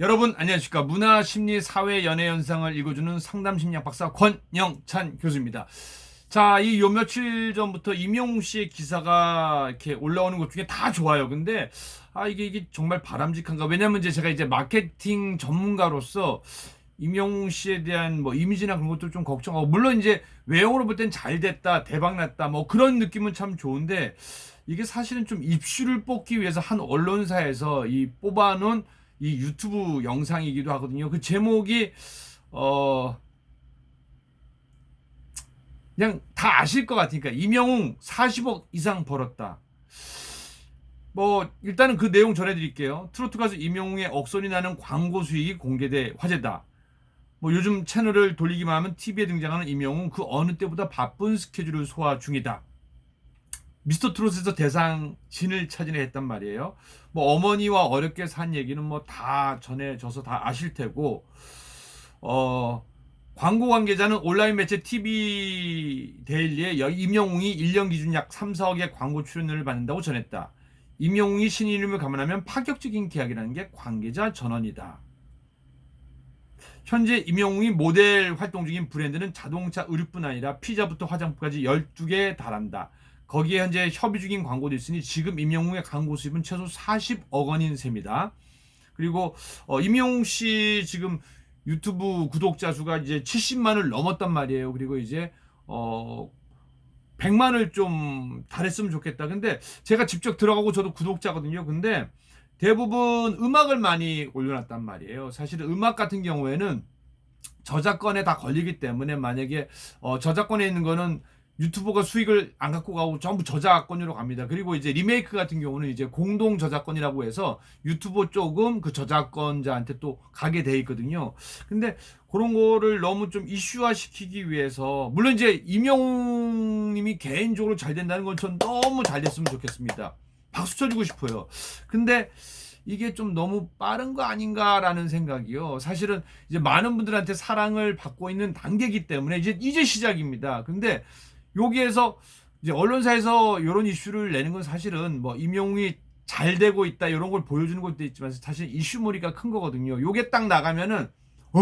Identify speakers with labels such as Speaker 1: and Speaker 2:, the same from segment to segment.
Speaker 1: 여러분 안녕하십니까 문화 심리 사회 연애 현상을 읽어주는 상담 심리학 박사 권영찬 교수입니다. 자, 이 요 며칠 전부터 임영웅 씨의 기사가 이렇게 올라오는 것 중에 다 좋아요. 근데 아 이게 이게 정말 바람직한가? 왜냐면 이제 제가 이제 마케팅 전문가로서 임영웅 씨에 대한 뭐 이미지나 그런 것도 좀 걱정하고 물론 이제 외형으로 볼 땐 잘 됐다, 대박 났다 뭐 그런 느낌은 참 좋은데 이게 사실은 좀 입슈를 뽑기 위해서 한 언론사에서 이 뽑아놓은 이 유튜브 영상이기도 하거든요. 그 제목이 어 그냥 다 아실 것 같으니까 임영웅 40억 이상 벌었다. 뭐 일단은 그 내용 전해드릴게요. 트로트 가수 임영웅의 억소리 나는 광고 수익이 공개돼 화제다. 뭐 요즘 채널을 돌리기만 하면 TV에 등장하는 임영웅 그 어느 때보다 바쁜 스케줄을 소화 중이다. 미스터 트롯에서 대상 진을 차지해 했단 말이에요. 뭐 어머니와 어렵게 산 얘기는 뭐 다 전해져서 다 아실 테고 어 광고 관계자는 온라인 매체 TV 데일리에 여- 임영웅이 1년 기준 약 3, 4억의 광고 출연료를 받는다고 전했다. 임영웅이 신인 이름을 감안하면 파격적인 계약이라는 게 관계자 전언이다. 현재 임영웅이 모델 활동 중인 브랜드는 자동차 의류뿐 아니라 피자부터 화장품까지 12개에 달한다. 거기에 현재 협의 중인 광고도 있으니 지금 임영웅의 광고 수입은 최소 40억 원인 셈이다. 그리고 어, 임영웅 씨 지금 유튜브 구독자 수가 이제 70만을 넘었단 말이에요. 그리고 이제 어 100만을 좀 달했으면 좋겠다. 근데 제가 직접 들어가고 저도 구독자거든요. 근데 대부분 음악을 많이 올려놨단 말이에요. 사실은 음악 같은 경우에는 저작권에 다 걸리기 때문에 만약에 어, 저작권에 있는 거는 유튜버가 수익을 안 갖고 가고 전부 저작권으로 갑니다. 그리고 이제 리메이크 같은 경우는 이제 공동 저작권이라고 해서 유튜버 조금 그 저작권자한테 또 가게 돼 있거든요. 근데 그런 거를 너무 좀 이슈화 시키기 위해서 물론 이제 임영웅님이 개인적으로 잘 된다는 건 전 너무 잘 됐으면 좋겠습니다. 박수 쳐주고 싶어요. 근데 이게 좀 너무 빠른 거 아닌가라는 생각이요. 사실은 이제 많은 분들한테 사랑을 받고 있는 단계이기 때문에 이제 이제 시작입니다. 근데 여기에서 이제 언론사에서 이런 이슈를 내는 건 사실은 뭐 임영웅이 잘 되고 있다 이런 걸 보여주는 것도 있지만 사실 이슈머리가 큰 거거든요. 요게 딱 나가면은 어?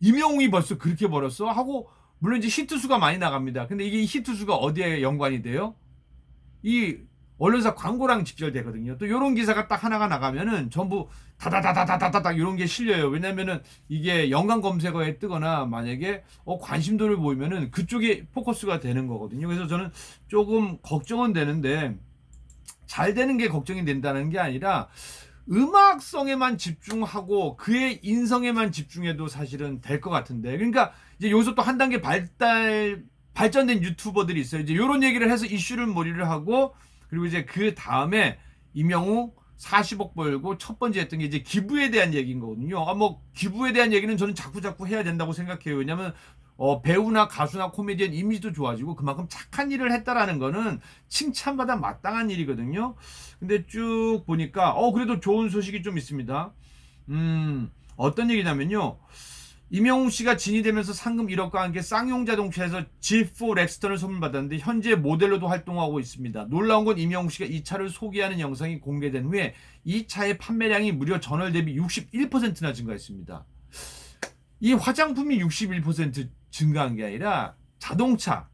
Speaker 1: 임영웅이 벌써 그렇게 벌었어? 하고 물론 이제 히트 수가 많이 나갑니다. 근데 이게 히트 수가 어디에 연관이 돼요? 이 언론사 광고랑 직결되거든요. 또 이런 기사가 딱 하나가 나가면은 전부 다다다다다다다 이런 게 실려요. 왜냐면은 이게 연관 검색어에 뜨거나 만약에 어, 관심도를 보이면은 그쪽에 포커스가 되는 거거든요. 그래서 저는 조금 걱정은 되는데 잘 되는 게 걱정이 된다는 게 아니라 음악성에만 집중하고 그의 인성에만 집중해도 사실은 될 것 같은데 그러니까 이제 여기서 또 한 단계 발달 발전된 유튜버들이 있어요. 이제 이런 얘기를 해서 이슈를 몰이를 하고 그리고 이제 그 다음에 임영웅 40억 벌고 첫 번째 했던 게 이제 기부에 대한 얘기인 거거든요. 아, 뭐 기부에 대한 얘기는 저는 자꾸 자꾸 해야 된다고 생각해요. 왜냐면 어, 배우나 가수나 코미디언 이미지도 좋아지고 그만큼 착한 일을 했다라는 거는 칭찬받아 마땅한 일이거든요. 근데 쭉 보니까 어 그래도 좋은 소식이 좀 있습니다. 음 어떤 얘기냐면요. 임영웅 씨가 진이 되면서 상금 1억과 함께 쌍용 자동차에서 G4 렉스턴을 선물 받았는데 현재 모델로도 활동하고 있습니다. 놀라운 건 임영웅 씨가 이 차를 소개하는 영상이 공개된 후에 이 차의 판매량이 무려 전월 대비 61%나 증가했습니다. 이 화장품이 61% 증가한 게 아니라 자동차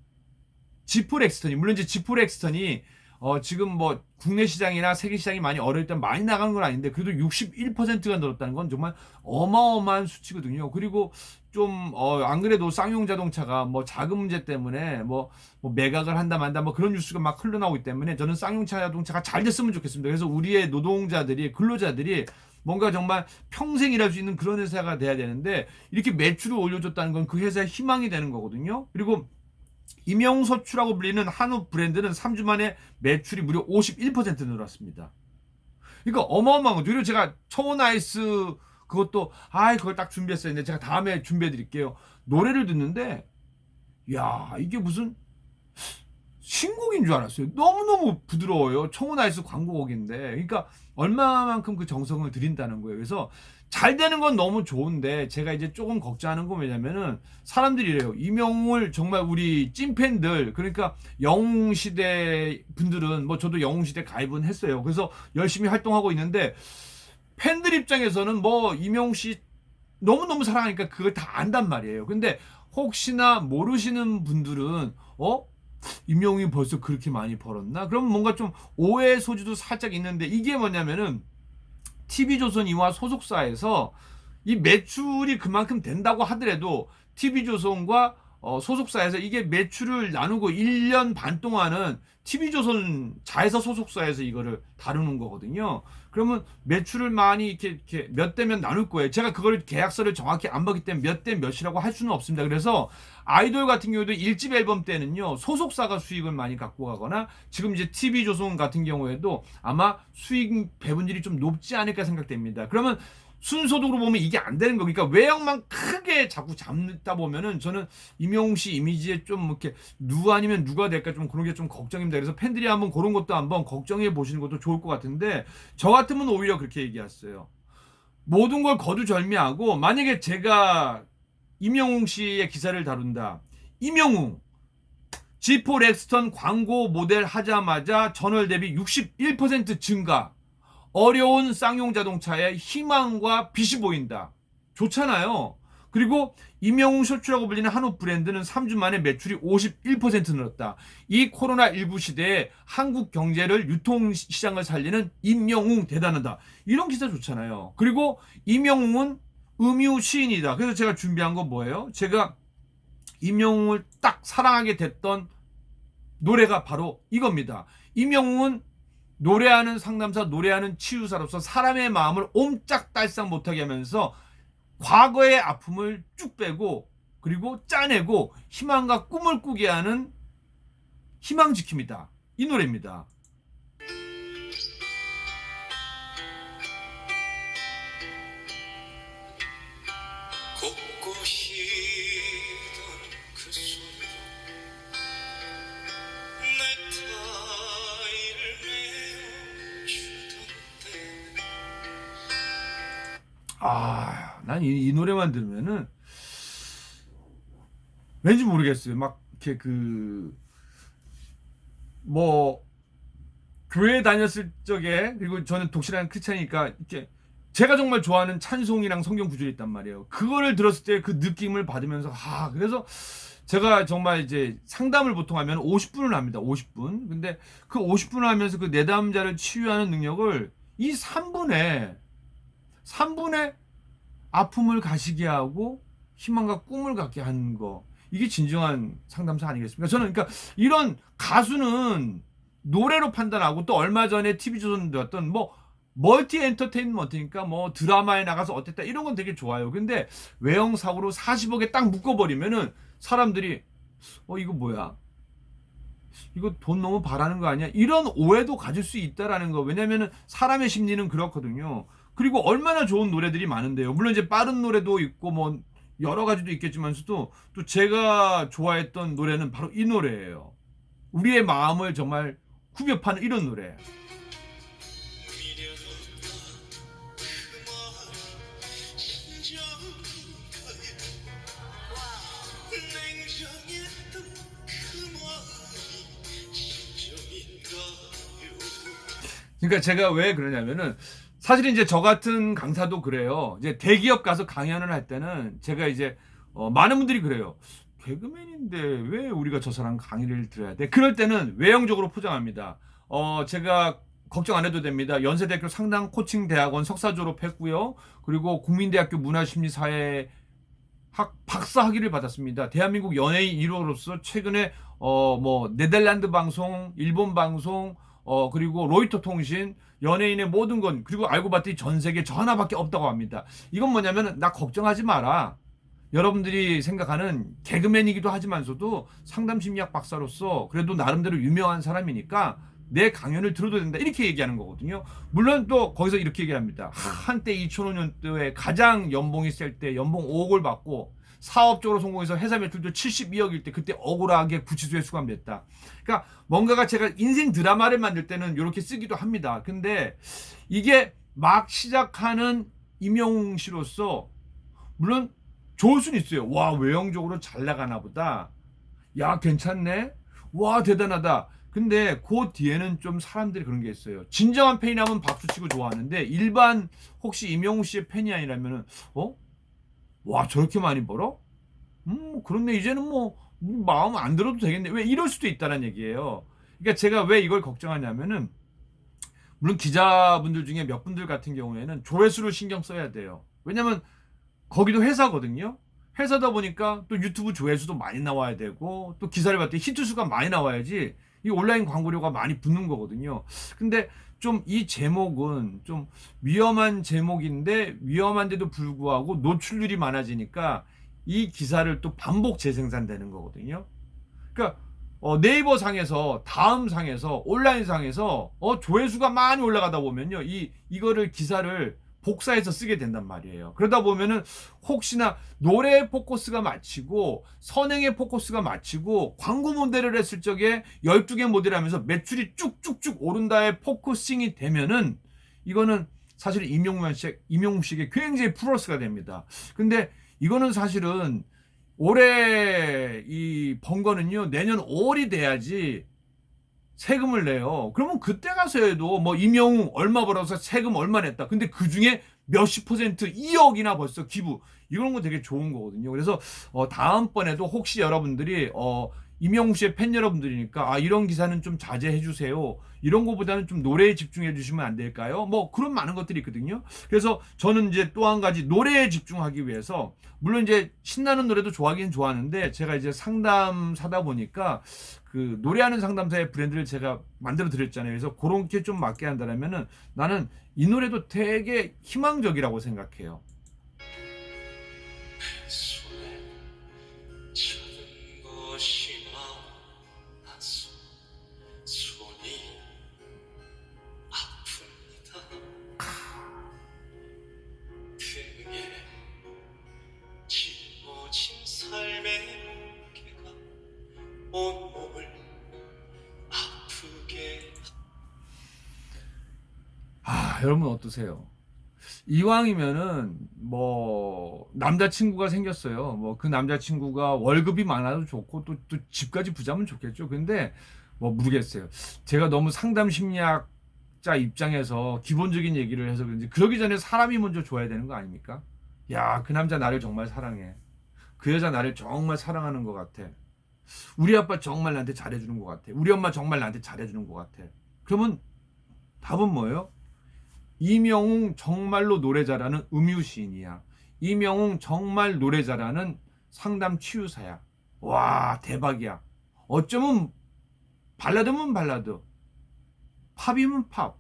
Speaker 1: 지프 렉스턴이 물론 이제 지프 렉스턴이 어 지금 뭐 국내 시장이나 세계 시장이 많이 어려울 때 많이 나가는 건 아닌데 그래도 61%가 늘었다는 건 정말 어마어마한 수치거든요. 그리고 좀 어 안 그래도 쌍용 자동차가 뭐 자금 문제 때문에 뭐, 뭐 매각을 한다 만다 뭐 그런 뉴스가 막 흘러나오기 때문에 저는 쌍용 자동차가 잘 됐으면 좋겠습니다. 그래서 우리의 노동자들이 근로자들이 뭔가 정말 평생 일할 수 있는 그런 회사가 돼야 되는데 이렇게 매출을 올려줬다는 건 그 회사의 희망이 되는 거거든요. 그리고 임영서추라고 불리는 한우 브랜드는 3주 만에 매출이 무려 51% 늘었습니다. 그러니까 어마어마한 거죠. 그리고 제가 아이스 그것도 아 그걸 딱 준비했어요. 근데 제가 다음에 준비해 드릴게요. 노래를 듣는데 야 이게 무슨 신곡인 줄 알았어요. 너무너무 부드러워요. 청원 아이스 광고곡인데. 그러니까 얼마만큼 그 정성을 들인다는 거예요. 그래서 잘 되는 건 너무 좋은데 제가 이제 조금 걱정하는 건 왜냐면은 사람들이 이래요. 이명웅을 정말 우리 찐팬들 그러니까 영웅 시대 분들은 뭐 저도 영웅 시대 가입은 했어요. 그래서 열심히 활동하고 있는데 팬들 입장에서는 뭐 이명웅 씨 너무너무 사랑하니까 그걸 다 안단 말이에요. 근데 혹시나 모르시는 분들은 어? 임영웅이 벌써 그렇게 많이 벌었나? 그럼 뭔가 좀 오해 소지도 살짝 있는데 이게 뭐냐면은 TV조선 이와 소속사에서 이 매출이 그만큼 된다고 하더라도 TV조선과 어, 소속사에서 이게 매출을 나누고 1년 반 동안은 TV조선 자회사 소속사에서 이거를 다루는 거거든요. 그러면 매출을 많이 이렇게, 이렇게 몇 대면 나눌 거예요. 제가 그걸 계약서를 정확히 안 보기 때문에 몇 대 몇이라고 할 수는 없습니다. 그래서 아이돌 같은 경우도 1집 앨범 때는요, 소속사가 수익을 많이 갖고 가거나 지금 이제 TV조선 같은 경우에도 아마 수익 배분율이 좀 높지 않을까 생각됩니다. 그러면 순소득으로 보면 이게 안 되는 거. 그러니까 외형만 크게 자꾸 잡다 보면은 저는 임영웅 씨 이미지에 좀 이렇게 누구 아니면 누가 될까 좀 그런 게 좀 걱정입니다. 그래서 팬들이 한번 그런 것도 한번 걱정해 보시는 것도 좋을 것 같은데 저 같으면 오히려 그렇게 얘기했어요. 모든 걸 거두절미하고 만약에 제가 임영웅 씨의 기사를 다룬다. 임영웅 지포 렉스턴 광고 모델 하자마자 전월 대비 61% 증가. 어려운 쌍용 자동차에 희망과 빛이 보인다. 좋잖아요. 그리고 임영웅 셔츠라고 불리는 한옷 브랜드는 3주 만에 매출이 51% 늘었다. 이 코로나19 시대에 한국 경제를 유통시장을 살리는 임영웅 대단하다. 이런 기사 좋잖아요. 그리고 임영웅은 음유 시인이다. 그래서 제가 준비한 건 뭐예요? 제가 임영웅을 딱 사랑하게 됐던 노래가 바로 이겁니다. 임영웅은 노래하는 상담사, 노래하는 치유사로서 사람의 마음을 옴짝달싹 못하게 하면서 과거의 아픔을 쭉 빼고 그리고 짜내고 희망과 꿈을 꾸게 하는 희망 지킴이다. 이 노래입니다.
Speaker 2: 곳곳이던 그 손으
Speaker 1: 아, 난이 이 노래만 들으면은 왠지 모르겠어요. 막 이렇게 그 뭐 교회 다녔을 적에 그리고 저는 독실한 크리스찬이니까 이렇게 제가 정말 좋아하는 찬송이랑 성경 구절이 있단 말이에요. 그거를 들었을 때 그 느낌을 받으면서 아 그래서 제가 정말 이제 상담을 보통 하면 50분을 합니다. 50분. 근데 그 50분을 하면서 그 내담자를 치유하는 능력을 이 3분에 3분의 아픔을 가시게 하고 희망과 꿈을 갖게 하는 거. 이게 진정한 상담사 아니겠습니까? 저는 그러니까 이런 가수는 노래로 판단하고 또 얼마 전에 TV조선 들었던 뭐 멀티 엔터테인먼트니까 뭐 드라마에 나가서 어땠다 이런 건 되게 좋아요. 근데 외형사고로 40억에 딱 묶어버리면은 사람들이 어 이거 뭐야? 이거 돈 너무 바라는 거 아니야? 이런 오해도 가질 수 있다라는 거. 왜냐면은 사람의 심리는 그렇거든요. 그리고 얼마나 좋은 노래들이 많은데요. 물론 이제 빠른 노래도 있고 뭐 여러 가지도 있겠지만서도 또 제가 좋아했던 노래는 바로 이 노래예요. 우리의 마음을 정말 구별하는 이런 노래. 그러니까 제가 왜 그러냐면은 사실 이제 저 같은 강사도 그래요. 이제 대기업 가서 강연을 할 때는 제가 이제 어, 많은 분들이 그래요. 개그맨인데 왜 우리가 저 사람 강의를 들어야 돼? 그럴 때는 외형적으로 포장합니다. 어, 제가 걱정 안 해도 됩니다. 연세대학교 상당 코칭 대학원 석사 졸업했고요. 그리고 국민대학교 문화심리사회 학 박사 학위를 받았습니다. 대한민국 연예인 1호로서 최근에 어 뭐 네덜란드 방송, 일본 방송, 어 그리고 로이터 통신, 연예인의 모든 건 그리고 알고 봤더니 전 세계 저 하나밖에 없다고 합니다. 이건 뭐냐면 나 걱정하지 마라. 여러분들이 생각하는 개그맨이기도 하지만서도 상담 심리학 박사로서 그래도 나름대로 유명한 사람이니까 내 강연을 들어도 된다 이렇게 얘기하는 거거든요. 물론 또 거기서 이렇게 얘기합니다. 한때 2005년도에 가장 연봉이 셀 때 연봉 5억을 받고 사업적으로 성공해서 회사 매출도 72억일 때 그때 억울하게 구치소에 수감됐다. 그러니까 뭔가가 제가 인생 드라마를 만들 때는 이렇게 쓰기도 합니다. 근데 이게 막 시작하는 임영웅 씨로서 물론 좋을 수는 있어요. 와 외형적으로 잘 나가나 보다. 야 괜찮네. 와 대단하다. 근데 그 뒤에는 좀 사람들이 그런 게 있어요. 진정한 팬이라면 박수 치고 좋아하는데 일반 혹시 임영웅 씨의 팬이 아니라면은 어? 와 저렇게 많이 벌어? 음 그런데 이제는 뭐 마음 안 들어도 되겠네. 왜 이럴 수도 있다는 얘기예요. 그러니까 제가 왜 이걸 걱정하냐면은 물론 기자분들 중에 몇 분들 같은 경우에는 조회수를 신경 써야 돼요. 왜냐면 거기도 회사거든요. 회사다 보니까 또 유튜브 조회수도 많이 나와야 되고 또 기사를 때 히트수가 많이 나와야지 이 온라인 광고료가 많이 붙는 거거든요. 근데 좀 이 제목은 좀 위험한 제목인데 위험한데도 불구하고 노출률이 많아지니까 이 기사를 또 반복 재생산되는 거거든요. 그러니까 어, 네이버 상에서 다음 상에서 온라인 상에서 어, 조회수가 많이 올라가다 보면요 이 이거를 기사를 복사해서 쓰게 된단 말이에요. 그러다 보면은 혹시나 노래 포커스가 마치고 선행의 포커스가 마치고 광고 모델을 했을 적에 12개 모델 하면서 매출이 쭉쭉쭉 오른다의 포커싱이 되면은 이거는 사실 임용문 씨에게 굉장히 플러스가 됩니다. 근데 이거는 사실은 올해 이 번 거는요 내년 5월이 돼야지 세금을 내요. 그러면 그때 가서 해도 뭐 임영웅 얼마 벌어서 세금 얼마 냈다. 근데 그 중에 몇십 퍼센트 2억이나 벌써 기부. 이런 거 되게 좋은 거거든요. 그래서 어 다음번에도 혹시 여러분들이 어 임영웅 씨의 팬 여러분들이니까 아 이런 기사는 좀 자제해 주세요. 이런 거보다는 좀 노래에 집중해 주시면 안 될까요? 뭐 그런 많은 것들이 있거든요. 그래서 저는 이제 또 한 가지 노래에 집중하기 위해서 물론 이제 신나는 노래도 좋아하긴 좋아하는데 제가 이제 상담사다 보니까 그 노래하는 상담사의 브랜드를 제가 만들어 드렸잖아요. 그래서 그렇게 좀 맞게 한다면은 나는 이 노래도 되게 희망적이라고 생각해요. 여러분 어떠세요? 이왕이면은 뭐 남자친구가 생겼어요. 뭐 그 남자친구가 월급이 많아도 좋고 또 또 집까지 부자면 좋겠죠. 근데 뭐 모르겠어요. 제가 너무 상담 심리학자 입장에서 기본적인 얘기를 해서 그런지 그러기 전에 사람이 먼저 좋아야 되는 거 아닙니까? 야, 그 남자 나를 정말 사랑해. 그 여자 나를 정말 사랑하는 것 같아. 우리 아빠 정말 나한테 잘해주는 것 같아. 우리 엄마 정말 나한테 잘해주는 것 같아. 그러면 답은 뭐예요? 이명웅 정말로 노래 잘하는 음유 시인이야. 이명웅 정말 노래 잘하는 상담 치유사야. 와 대박이야. 어쩌면 발라드면 발라드, 팝이면 팝,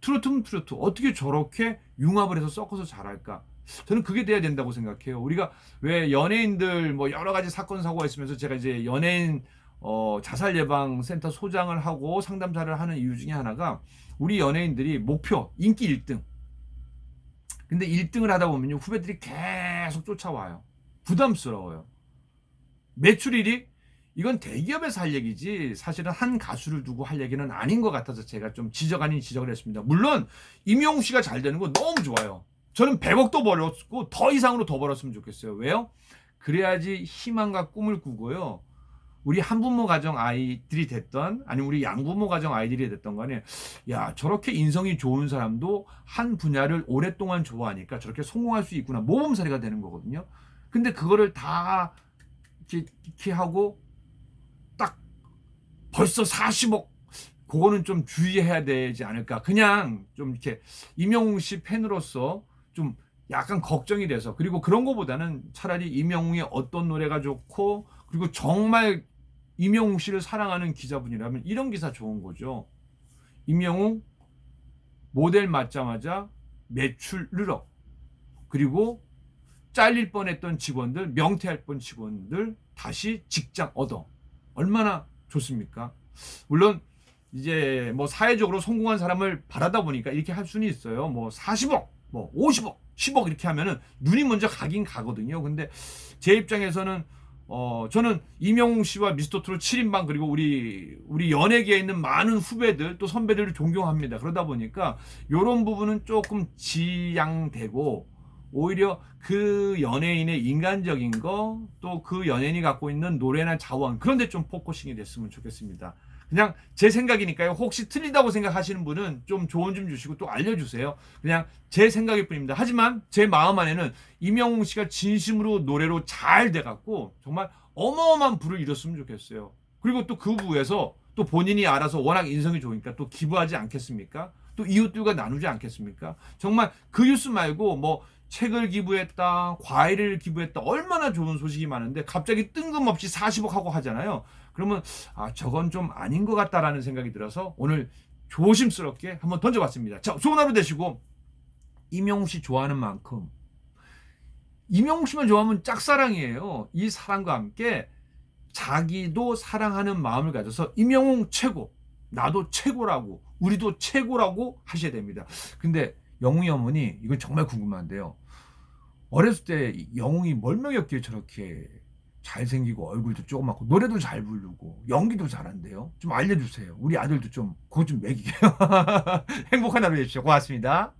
Speaker 1: 트로트면 트로트. 어떻게 저렇게 융합을 해서 섞어서 잘할까? 저는 그게 돼야 된다고 생각해요. 우리가 왜 연예인들 뭐 여러 가지 사건 사고가 있으면서 제가 이제 연예인 어, 자살 예방 센터 소장을 하고 상담사를 하는 이유 중에 하나가 우리 연예인들이 목표 인기 1등. 근데 1등을 하다 보면요 후배들이 계속 쫓아와요. 부담스러워요. 매출 1위 이건 대기업에서 할 얘기지 사실은 한 가수를 두고 할 얘기는 아닌 것 같아서 제가 좀 지적 아닌 지적을 했습니다. 물론 임영웅 씨가 잘 되는 건 너무 좋아요. 저는 100억도 벌었고 더 이상으로 더 벌었으면 좋겠어요. 왜요? 그래야지 희망과 꿈을 꾸고요. 우리 한부모 가정 아이들이 됐던 아니면 우리 양부모 가정 아이들이 됐던 간에 야 저렇게 인성이 좋은 사람도 한 분야를 오랫동안 좋아하니까 저렇게 성공할 수 있구나 모범사례가 되는 거거든요. 근데 그거를 다 이렇게, 하고 딱 벌써 40억 그거는 좀 주의해야 되지 않을까. 그냥 좀 이렇게 임영웅 씨 팬으로서 좀 약간 걱정이 돼서 그리고 그런 거보다는 차라리 임영웅의 어떤 노래가 좋고 그리고 정말 임영웅 씨를 사랑하는 기자분이라면 이런 기사 좋은 거죠. 임영웅 모델 맞자마자 매출 늘어 그리고 잘릴 뻔했던 직원들 명퇴할 뻔 직원들 다시 직장 얻어 얼마나 좋습니까? 물론 이제 뭐 사회적으로 성공한 사람을 바라다 보니까 이렇게 할 수는 있어요. 뭐 40억, 뭐 50억, 10억 이렇게 하면은 눈이 먼저 가긴 가거든요. 근데 제 입장에서는 어 저는 이명웅 씨와 미스터 트롯 7인방 그리고 우리 우리 연예계에 있는 많은 후배들 또 선배들을 존경합니다. 그러다 보니까 요런 부분은 조금 지양되고 오히려 그 연예인의 인간적인 거 또 그 연예인이 갖고 있는 노래나 자원 그런 데 좀 포커싱이 됐으면 좋겠습니다. 그냥 제 생각이니까요. 혹시 틀리다고 생각하시는 분은 좀 조언 좀 주시고 또 알려주세요. 그냥 제 생각일 뿐입니다. 하지만 제 마음 안에는 이명웅 씨가 진심으로 노래로 잘 돼갖고 정말 어마어마한 부를 이뤘으면 좋겠어요. 그리고 또 그 부에서 또 본인이 알아서 워낙 인성이 좋으니까 또 기부하지 않겠습니까? 또 이웃들과 나누지 않겠습니까? 정말 그 뉴스 말고 뭐 책을 기부했다, 과일을 기부했다, 얼마나 좋은 소식이 많은데 갑자기 뜬금없이 40억 하고 하잖아요. 그러면 아 저건 좀 아닌 것 같다라는 생각이 들어서 오늘 조심스럽게 한번 던져봤습니다. 자, 좋은 하루 되시고 이명웅 씨 좋아하는 만큼 이명웅 씨만 좋아하면 짝사랑이에요. 이 사랑과 함께 자기도 사랑하는 마음을 가져서 이명웅 최고, 나도 최고라고, 우리도 최고라고 하셔야 됩니다. 근데 영웅이 어머니 이건 정말 궁금한데요. 어렸을 때 영웅이 멀명이었기에 저렇게 잘생기고 얼굴도 조그맣고 노래도 잘 부르고 연기도 잘한대요. 좀 알려주세요. 우리 아들도 좀 그거 좀 먹이게요. 행복한 하루 되십시오. 고맙습니다.